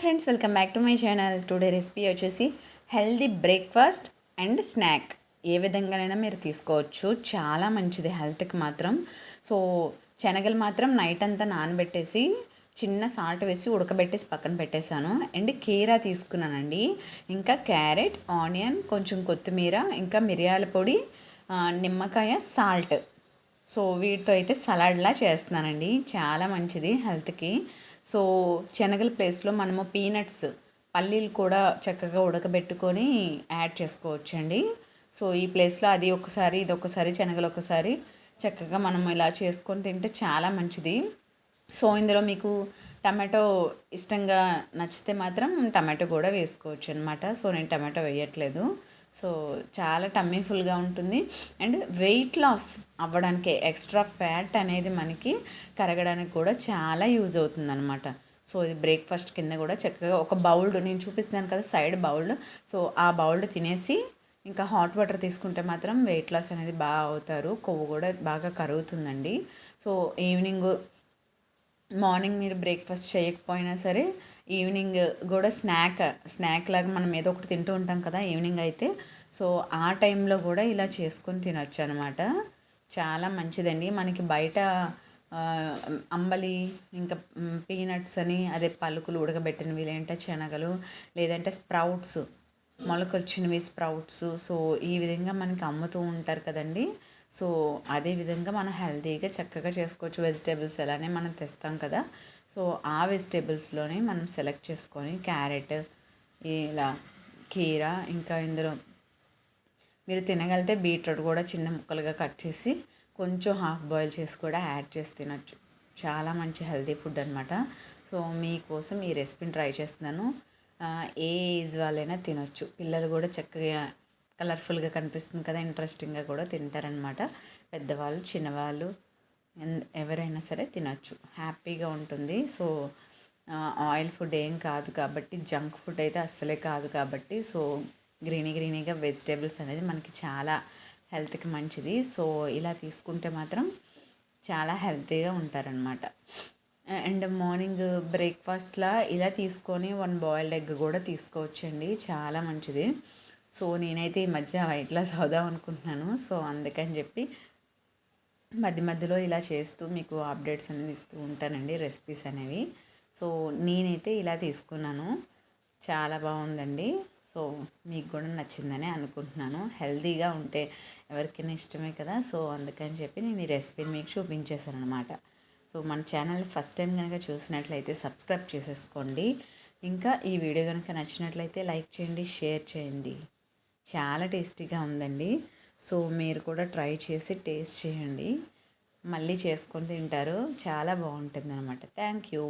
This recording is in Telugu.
Friends welcome back to my channel today recipe వచ్చేసి హెల్దీ బ్రేక్ఫాస్ట్ అండ్ స్నాక్ ఏ విధంగానైనా మీరు తీసుకోవచ్చు. చాలా మంచిది హెల్త్కి మాత్రం. సో శనగలు మాత్రం నైట్ అంతా నానబెట్టేసి చిన్న సాల్ట్ వేసి ఉడకబెట్టేసి పక్కన పెట్టేశాను. అండ్ కీరా తీసుకున్నానండి. ఇంకా క్యారెట్ ఆనియన్ కొంచెం కొత్తిమీర ఇంకా మిరియాల పొడి నిమ్మకాయ సాల్ట్ సో వీటితో అయితే సలాడ్లా చేస్తున్నానండి. చాలా మంచిది హెల్త్కి సో శనగల ప్లేస్లో మనము పీనట్స్ పల్లీలు కూడా చక్కగా ఉడకబెట్టుకొని యాడ్ చేసుకోవచ్చండి. సో ఈ ప్లేస్లో అది ఒకసారి ఇది ఒకసారి శనగలు ఒకసారి చక్కగా మనం ఇలా చేసుకొని తింటే చాలా మంచిది. సో ఇందులో మీకు టమాటో ఇష్టంగా నచ్చితే మాత్రం టమాటో కూడా వేసుకోవచ్చు అనమాట సో నేను టమాటో వేయట్లేదు. సో చాలా టమ్మీ ఫుల్గా ఉంటుంది. అండ్ వెయిట్ లాస్ అవ్వడానికి ఎక్స్ట్రా ఫ్యాట్ అనేది మనకి కరగడానికి కూడా చాలా యూజ్ అవుతుంది అనమాట సో ఇది బ్రేక్ఫాస్ట్ కింద కూడా చక్కగా ఒక బౌల్డ్ నేను చూపిస్తున్నాను కదా సైడ్ బౌల్డ్. సో ఆ బౌల్డ్ తినేసి ఇంకా హాట్ వాటర్ తీసుకుంటే మాత్రం వెయిట్ లాస్ అనేది బాగా అవుతారు. కొవ్వు కూడా బాగా కరుగుతుందండి. సో ఈవినింగ్ మార్నింగ్ మీరు బ్రేక్ఫాస్ట్ చేయకపోయినా సరే ఈవినింగ్ కూడా స్నాక్ స్నాక్ లాగా మనం ఏదో ఒకటి తింటూ ఉంటాం కదా ఈవినింగ్ అయితే. సో ఆ టైంలో కూడా ఇలా చేసుకొని తినొచ్చు అనమాట చాలా మంచిదండి. మనకి బయట అంబలి ఇంకా పీనట్స్ అని అదే పలుకులు ఉడకబెట్టినవి లేదంటే శనగలు లేదంటే స్ప్రౌట్స్ మొలకొచ్చినవి స్ప్రౌట్స్. సో ఈ విధంగా మనకి అమ్ముతూ ఉంటారు కదండి. సో అదే విధంగా మనం హెల్తీగా చక్కగా చేసుకోవచ్చు. వెజిటేబుల్స్ ఎలానే మనం తెస్తాం కదా. సో ఆ వెజిటేబుల్స్లోనే మనం సెలెక్ట్ చేసుకొని క్యారెట్ ఇలా కీరా ఇంకా ఇందులో మీరు తినగలిగితే బీట్రూట్ కూడా చిన్న ముక్కలుగా కట్ చేసి కొంచెం హాఫ్ బాయిల్ చేసి కూడా యాడ్ చేసి తినొచ్చు. చాలా మంచి హెల్తీ ఫుడ్ అనమాట సో మీకోసం ఈ రెసిపీని ట్రై చేస్తున్నాను. ఏ ఏజ్ వాళ్ళైనా తినొచ్చు. పిల్లలు కూడా చక్కగా కలర్ఫుల్గా కనిపిస్తుంది కదా ఇంట్రెస్టింగ్గా కూడా తింటారనమాట పెద్దవాళ్ళు చిన్నవాళ్ళు ఎన్- ఎవరైనా సరే తినొచ్చు. హ్యాపీగా ఉంటుంది. సో ఆయిల్ ఫుడ్ ఏం కాదు కాబట్టి జంక్ ఫుడ్ అయితే అస్సలే కాదు కాబట్టి సో గ్రీనీ గ్రీనీగా వెజిటేబుల్స్ అనేది మనకి చాలా హెల్త్కి మంచిది. సో ఇలా తీసుకుంటే మాత్రం చాలా హెల్తీగా ఉంటారనమాట అండ్ మార్నింగ్ బ్రేక్ఫాస్ట్లా ఇలా తీసుకొని వన్ బాయిల్డ్ ఎగ్ కూడా తీసుకోవచ్చండి. చాలా మంచిది. సో నేనైతే ఈ మధ్య వైట్ లాస్ అవుదాం అనుకుంటున్నాను. సో అందుకని చెప్పి మధ్య మధ్యలో ఇలా చేస్తూ మీకు అప్డేట్స్ అనేది ఇస్తూ ఉంటానండి రెసిపీస్ అనేవి. సో నేనైతే ఇలా తీసుకున్నాను. చాలా బాగుందండి. సో మీకు కూడా నచ్చిందని అనుకుంటున్నాను. హెల్తీగా ఉంటే ఎవరికైనా ఇష్టమే కదా. సో అందుకని చెప్పి నేను ఈ రెసిపీని మీకు చూపించేశాను అనమాట సో మన ఛానల్ ఫస్ట్ టైం కనుక చూసినట్లయితే సబ్స్క్రైబ్ చేసేసుకోండి. ఇంకా ఈ వీడియో కనుక నచ్చినట్లయితే లైక్ చేయండి షేర్ చేయండి. చాలా టేస్టీగా ఉందండి. సో మీరు కూడా ట్రై చేసి టేస్ట్ చేయండి. మళ్ళీ చేసుకొని తింటారు. చాలా బాగుంటుంది అనమాట థ్యాంక్ యూ.